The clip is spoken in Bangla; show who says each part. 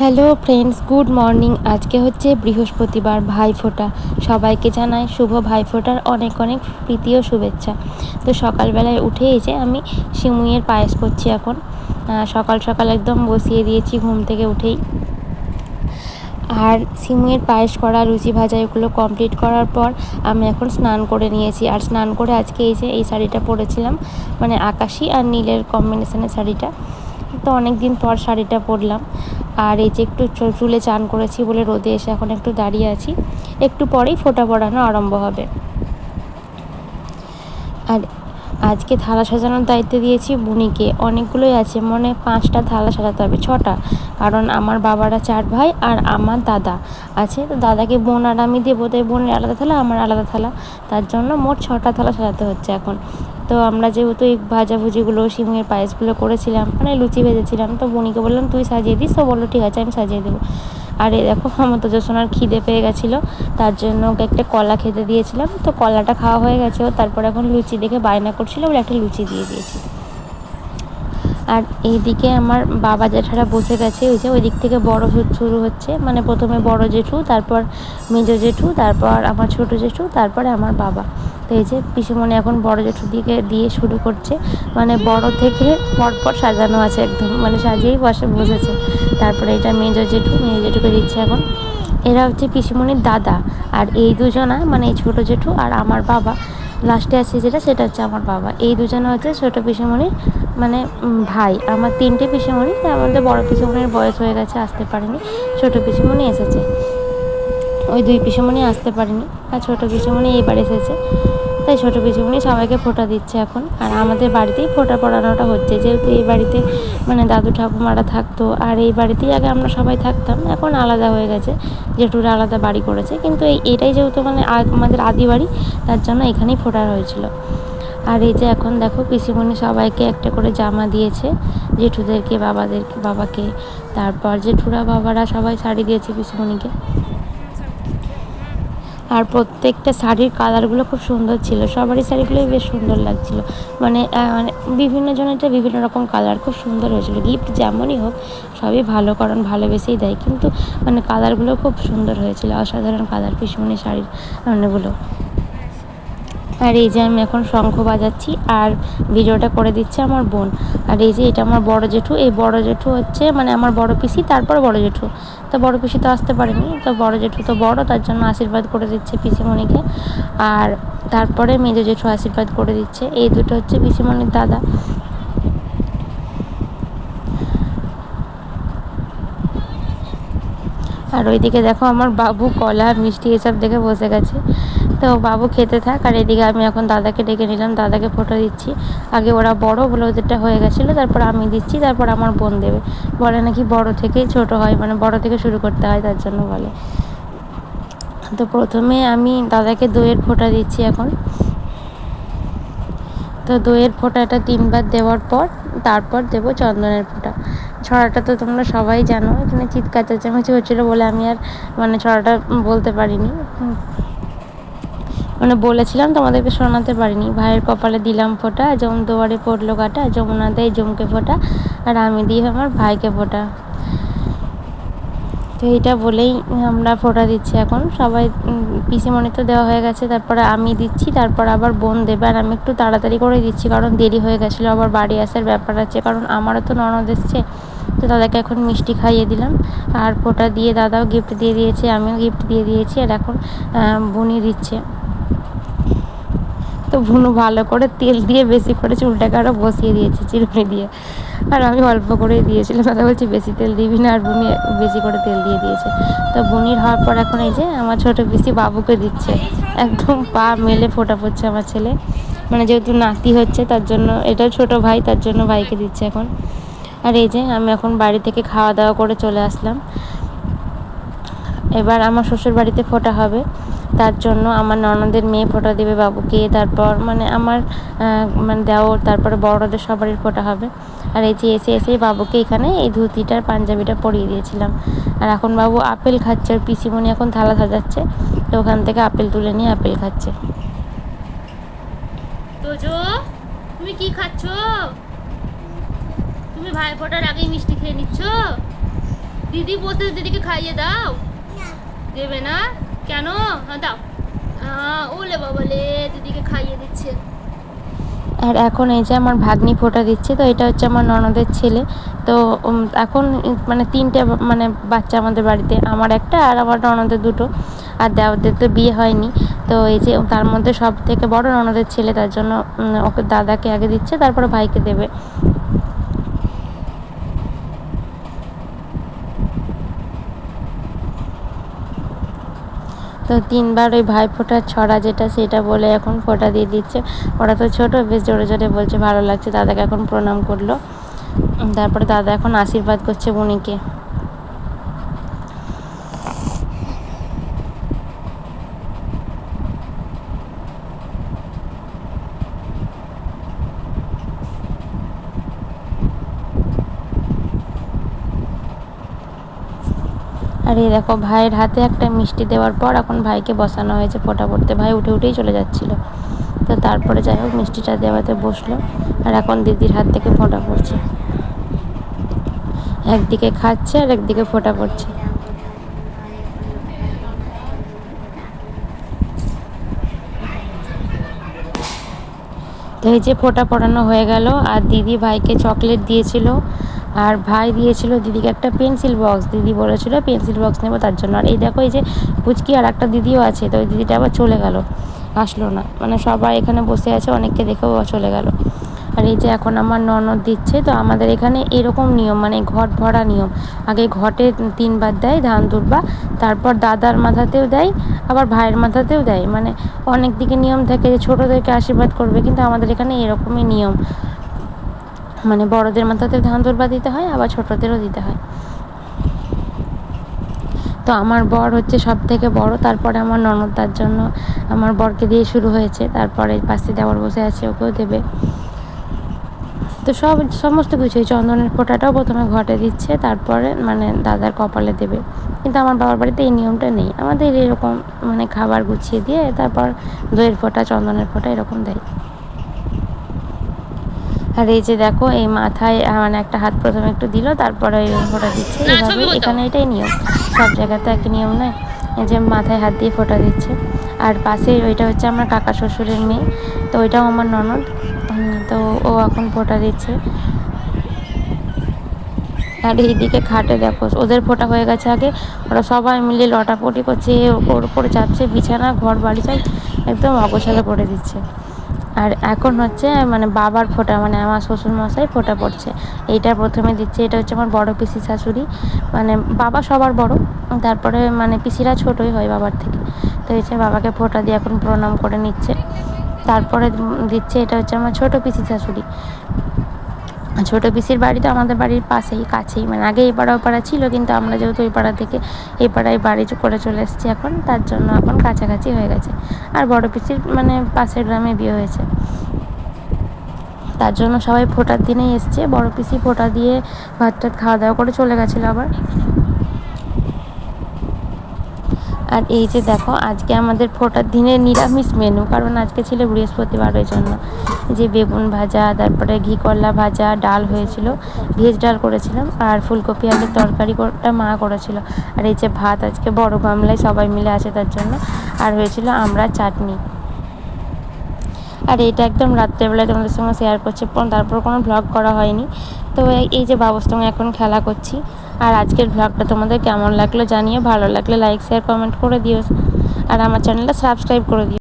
Speaker 1: Hello friends, good morning. আজকে হচ্ছে বৃহস্পতিবার ভাইফোঁটা সবাইকে জানাই শুভ ভাইফোঁটার অনেক অনেক প্রীতি ও শুভেচ্ছা। তো সকালবেলায় উঠে এসে আমি সিমুইয়ের পায়েস করছি এখন। সকাল সকাল একদম বসিয়ে দিয়েছি ঘুম থেকে উঠেই। আর সিমুইয়ের পায়েস করা লুচি ভাজা, এগুলো কমপ্লিট করার পর আমি এখন স্নান করে নিয়েছি। আর স্নান করে আজকে এই যে এই শাড়িটা পরেছিলাম মানে আকাশি আর নীলের কম্বিনেশনের শাড়িটা। তো অনেক দিন পর শাড়িটা পরলাম। আর এই যে একটু চুলে চান করেছি বলে রোদে এসে এখন একটু দাঁড়িয়ে আছি। একটু পরেই ফোটা পড়ানো আরম্ভ হবে। আর আজকে থালা সাজানোর দায়িত্ব দিয়েছি বুনিকে। অনেকগুলোই আছে, মনে পাঁচটা থালা সাজাতে হবে, ছটা। কারণ আমার বাবারা চার ভাই আর আমার দাদা আছে। তো দাদাকে বোন আর আমি দেবো, তাই বোনের আলাদা থালা, আমার আলাদা থালা। তার জন্য মোট ছটা থালা সাজাতে হচ্ছে এখন। তো আমরা যেহেতু এই ভাজাভুজিগুলো সিমের পায়েসগুলো করেছিলাম মানে লুচি ভেজেছিলাম, তো বুনিকে বললাম, তুই সাজিয়ে দিস। তো বলল, ঠিক আছে, আমি সাজিয়ে দেবো। আর এ দেখো আমার তো সোনার খিদে পেয়ে গেছিল, তার জন্য ওকে একটা কলা খেতে দিয়েছিলাম। তো কলাটা খাওয়া হয়ে গেছে ও, তারপর এখন লুচি দেখে বায়না করছিল বলে একটা লুচি দিয়ে দিয়েছি। আর এইদিকে আমার বাবা জেঠারা বসে গেছে, ওই যে ওই দিক থেকে বড় শুরু হচ্ছে। মানে প্রথমে বড় জেঠু, তারপর মেজো জেঠু, তারপর আমার ছোট জেঠু, তারপরে আমার বাবা। তো এই যে পিসিমণি এখন বড় জেঠু দিকে দিয়ে শুরু করছে। মানে বড় থেকে পরপর সাজানো আছে একদম মানে সাজিয়েই বসে, বসেছে। তারপরে এটা মেজো জেঠু, মেজো জেঠুকে দিচ্ছে এখন। এরা হচ্ছে পিসিমণির দাদা আর এই দুজনা মানে এই ছোটো জেঠু আর আমার বাবা। লাস্টে আছে যেটা, সেটা হচ্ছে আমার বাবা। এই দুজনে হচ্ছে ছোটো পিসিমণির মানে ভাই। আমার তিনটে পিসিমণি আমাদের বড় পিসিমণির বয়স হয়ে গেছে, আসতে পারেনি। ছোটো পিসিমণি এসেছে। ওই দুই পিসিমণি আসতে পারেনি আর ছোটো পিসিমণি এইবার এসেছে। তাই ছোটো পিসিমণি সবাইকে ফোঁটা দিচ্ছে এখন। আর আমাদের বাড়িতেই ফোঁটা পড়ানোটা হচ্ছে। যেহেতু এই বাড়িতে মানে দাদু ঠাকুমারা থাকতো, আর এই বাড়িতেই আগে আমরা সবাই থাকতাম, এখন আলাদা হয়ে গেছে। জেঠুরা আলাদা বাড়ি করেছে। কিন্তু এই, এটাই যেহেতু মানে আমাদের আদি বাড়ি, তার জন্য এখানেই ফোঁটা হয়েছিল। আর এই যে এখন দেখো পিসিমণি সবাইকে একটা করে জামা দিয়েছে, জেঠুদেরকে, বাবাদেরকে, বাবাকে। তারপর জেঠুরা, বাবারা সবাই শাড়ি দিয়েছে পিসিমণিকে। আর প্রত্যেকটা শাড়ির কালারগুলো খুব সুন্দর ছিল। সবারই শাড়িগুলোই বেশ সুন্দর লাগছিল। মানে মানে বিভিন্ন জনেরটা বিভিন্ন রকম কালার খুব সুন্দর হয়েছিল। গিফট যেমনই হোক, সবই ভালো কারণ ভালোবেসেই দেয়। কিন্তু মানে কালারগুলো খুব সুন্দর হয়েছিল। অসাধারণ কালার পিসমনি শাড়ির মানেগুলো আর এই যে আমি এখন শঙ্খ বাজাচ্ছি আর ভিডিওটা করে দিচ্ছে আমার বোন। আর এই যে এটা আমার বড় জেঠু, এই বড় জেঠু হচ্ছে মানে আমার বড় পিসি, তারপর বড় জেঠু। তো বড় পিসি তো আসতে পারেনি, তো বড় জেঠু তো বড়, তার জন্য আশীর্বাদ করে দিচ্ছে পিসিমণিকে। আর তারপরে মেজো জেঠু আশীর্বাদ করে দিচ্ছে, এই দুটো হচ্ছে পিসিমণির দাদা। আর ওইদিকে দেখো আমার বাবু, কলা, মিষ্টি, এসব দেখে বসে গেছে। তো বাবু খেতে থাক, আর এদিকে আমি এখন দাদাকে ডেকে নিলাম, দাদাকে ফটো দিচ্ছি। আগে ওরা বড় বলে ওদেরটা হয়ে গেছিল, তারপর আমি দিচ্ছি, তারপর আমার বোন দেবে। বলে নাকি বড় থেকেই ছোট হয় মানে বড় থেকে শুরু করতে হয়, তার জন্য বলে। তো প্রথমে আমি দাদাকে দইয়ের ফোঁটা দিচ্ছি এখন। তো দইয়ের ফোঁটাটা তিনবার দেওয়ার পর, তারপর দেবো চন্দনের ফোঁটা। ছড়াটা তো তোমরা সবাই জানো, এখানে চিৎকার চেঁচামেচি হচ্ছিল বলে আমি আর মানে ছড়াটা বলতে পারিনি। মানে বলেছিলাম তোমাদেরকে শোনাতে পারিনি ভাইয়ের কপালে দিলাম ফোঁটা যেমন দুয়ারে পড়ল কাটা যমুনা দেয় জমকে ফোঁটা আর আমি দিই আমার ভাইকে ফোঁটা। তো এইটা বলেই আমরা ফোঁটা দিচ্ছি এখন। সবাই পিসি পিসিমণি তো দেওয়া হয়ে গেছে তারপরে আমি দিচ্ছি তারপর আবার বোন দেবে আর আমি একটু তাড়াতাড়ি করে দিচ্ছি কারণ দেরি হয়ে গেছিল আবার বাড়ি আসার ব্যাপার আছে কারণ আমারও তো ননদ এসছে তো দাদাকে এখন মিষ্টি খাইয়ে দিলাম। আর ফোঁটা দিয়ে দাদাও গিফট দিয়ে দিয়েছে আমিও গিফট দিয়ে দিয়েছি আর এখন আহ, বুনি দিচ্ছে। তো ভুনু ভালো করে তেল দিয়ে বেশি করে চুলটাকে আরও বসিয়ে দিয়েছে, চিরুনি দিয়ে। আর আমি অল্প করেই দিয়েছিলাম, দাদা বলছি বেশি তেল দিবি না, আর বুনি বেশি করে তেল দিয়ে দিয়েছে। তো বুনির হওয়ার পর এখন এই যে আমার ছোটো বেশি বাবুকে দিচ্ছে, একদম পা মেলে ফোটা পড়ছে আমার ছেলে। মানে যেহেতু নাতি হচ্ছে, তার জন্য এটা ছোট ভাই, তার জন্য ভাইকে দিচ্ছে এখন। আর এই যে আমি এখন বাড়ি থেকে খাওয়া দাওয়া করে চলে আসলাম। এবার আমার শ্বশুর বাড়িতে ফোটা হবে। তার জন্য আমার ননদের মেয়ে ফোটা দেবে বাবুকে তারপর মানে আমার মানে দেওর তারপরে বড়দের সবারই ফোটা হবে। আর এই যে এসে এসে বাবুকে এখানে এই ধুতিটার পাঞ্জাবিটা পরিয়ে দিয়েছিলাম। আর এখন বাবু আপেল খাচ্ছে আর পিসিমণি এখন থালা সাজাচ্ছে তো ওখান থেকে আপেল তুলে নিয়ে আপেল খাচ্ছে।
Speaker 2: তোজো তুমি কি খাচ্ছ? তুমি ভাই ফোটার আগেই মিষ্টি খেয়ে নিচ্ছ? দিদি বসে দিদিকে খাইয়ে দাও। দেবে না? কেন? হ্যাঁ দাও। ওলে বাবালে দিদিকে খাইয়ে দিচ্ছে।
Speaker 1: আর এখন এই যে আমার ভাগ্নি ফোটা দিচ্ছে, তো এটা হচ্ছে আমার ননদের ছেলে। তো এখন মানে তিনটে মানে বাচ্চা আমাদের বাড়িতে, আমার একটা আর আমার ননদের দুটো। আর দেওয়াদের তো বিয়ে হয়নি। তো এই যে তার মধ্যে সব থেকে বড় ননদের ছেলে, তার জন্য ওকে দাদাকে আগে দিচ্ছে, তারপরে ভাইকে দেবে। তো তিনবার ওই ভাই ফোটার ছড়া যেটা সেটা বলে এখন ফোটা দিয়ে দিচ্ছে। ওরা তো ছোট, বেশ জোরে জোরে বলছে, ভালো লাগছে, দাদাকে এখন প্রণাম করল। তারপরে দাদা এখন আশীর্বাদ করছে বুনিকে আর এই দেখো, ভাইয়ের হাতে একটা মিষ্টি দেওয়ার পর এখন ভাইকে বসানো হয়েছে ফোঁটা পড়তে ভাই উঠে উঠেই চলে যাচ্ছিল। তো তারপরে যাই হোক, মিষ্টিটা দেওয়াতে বসল। আর এখন দিদির হাত থেকে ফোঁটা পড়ছে। একদিকে খাচ্ছে আর একদিকে ফোঁটা পড়ছে। তো এই যে ফোঁটা পড়ানো হয়ে গেল, আর দিদি ভাইকে চকলেট দিয়েছিল। আর ভাই দিয়েছিল দিদিকে একটা পেন্সিল বক্স। দিদি বলেছিল, পেন্সিল বক্স নেব তার জন্য। আর এই দেখো, এই যে পুচকি আর একটা দিদিও আছে, তো ওই দিদিটা আবার চলে গেল। আসলো না। মানে সবাই এখানে বসে আছে, অনেককে দেখেও চলে গেল। আর এই যে এখন আমার ননদ দিচ্ছে, তো আমাদের এখানে এরকম নিয়ম মানে ঘট ভরা নিয়ম। আগে ঘটে তিনবার দেয়, ধান দুর্বা তারপর দাদার মাথাতেও দেয়, আবার ভাইয়ের মাথাতেও দেয়। মানে অনেক দিকে নিয়ম থাকে যে ছোটোদেরকে আশীর্বাদ করবে, কিন্তু আমাদের এখানে এরকমই নিয়ম। মানে বড়দের মাথাতে ধান দুর্বা দিতে হয়, আবার ছোটোদেরও দিতে হয়। তো আমার বর হচ্ছে সব থেকে বড়, তারপরে আমার ননদ, তার জন্য আমার বরকে দিয়ে শুরু হয়েছে। তারপরে পাশে দেওয়ার বসে আছে, ওকেও দেবে। তো সব, সমস্ত কিছুই, চন্দনের ফোঁটাটাও প্রথমে ঘটে দিচ্ছে, তারপরে মানে দাদার কপালে দেবে। কিন্তু আমার বাবার বাড়িতে এই নিয়মটা নেই। আমাদের এরকম মানে খাবার গুছিয়ে দিয়ে তারপর দইয়ের ফোঁটা, চন্দনের ফোঁটা এরকম দেয়। আর এই যে দেখো এই মাথায় মানে একটা হাত প্রথমে একটু দিল তারপরে ওই ফোঁটা দিচ্ছে। এইভাবে এখানে এটাই নিয়ম। সব জায়গাতে একই নিয়ম নয়। এই যে মাথায় হাত দিয়ে ফোঁটা দিচ্ছে। আর পাশে ওইটা হচ্ছে আমার কাকা শ্বশুরের মেয়ে। তো ওইটাও আমার ননদ। তো ও এখন ফোঁটা দিচ্ছে। আর এইদিকে খাটে দেখো ওদের ফোঁটা হয়ে গেছে আগে। ওরা সবাই মিলে লটাপটি করছে এ ওর উপরে চাপছে বিছানা ঘর বাড়ি সব একদম অগোছালো করে দিচ্ছে। আর এখন হচ্ছে মানে বাবার ফোঁটা মানে আমার শ্বশুর মশাই ফোঁটা পড়ছে। এইটা প্রথমে দিচ্ছে, এটা হচ্ছে আমার বড় পিসি শাশুড়ি। মানে বাবা সবার বড়, তারপরে মানে পিসিরা ছোটোই হয় বাবার থেকে। তো যে বাবাকে ফোঁটা দিয়ে এখন প্রণাম করে নিচ্ছে। তারপরে দিচ্ছে, এটা হচ্ছে আমার ছোটো পিসি শাশুড়ি। ছোটো পিসির বাড়ি তো আমাদের বাড়ির পাশেই, কাছেই। মানে আগে এই পাড়া পাড়া ছিল, কিন্তু আমরা যেহেতু এই পাড়া থেকে এই পাড়ায় বাড়ি করে চলে এসেছি এখন, তার জন্য এখন কাছাকাছি হয়ে গেছে। আর বড় পিসির মানে পাশের গ্রামে বিয়ে হয়েছে। তার জন্য সবাই ফোটার দিনেই এসছে। বড় পিসি ফোটা দিয়ে ভাত টাত খাওয়া দাওয়া করে চলে গেছিল আবার। আর এই যে দেখো, আজকে আমাদের ফোটার দিনে নিরামিষ মেনু কারণ আজকে ছিল বৃহস্পতিবার ওই জন্য। যে বেগুন ভাজা, তারপরে ঘি করলা ভাজা, ডাল হয়েছিল, ভেজ ডাল করেছিলাম, আর ফুলকপি, আলুর তরকারি ওটা মা করেছিল। আর এই যে ভাত, আজকে বড় গামলায় সবাই মিলে আছে তার জন্য। আর হয়েছিল আমরা চাটনি। আর এটা একদম রাত্রেবেলায় তোমাদের সঙ্গে শেয়ার করছি, পর- তারপর কোনো ভ্লগ করা হয়নি। তো এই যে বাবুর সঙ্গে এখন খেলা করছি। আর আজকের ভ্লগটা তোমাদের কেমন লাগল জানিয়ে ভালো লাগলে লাইক শেয়ার কমেন্ট করে দিও। আর আমার চ্যানেলটা সাবস্ক্রাইব করে দিও।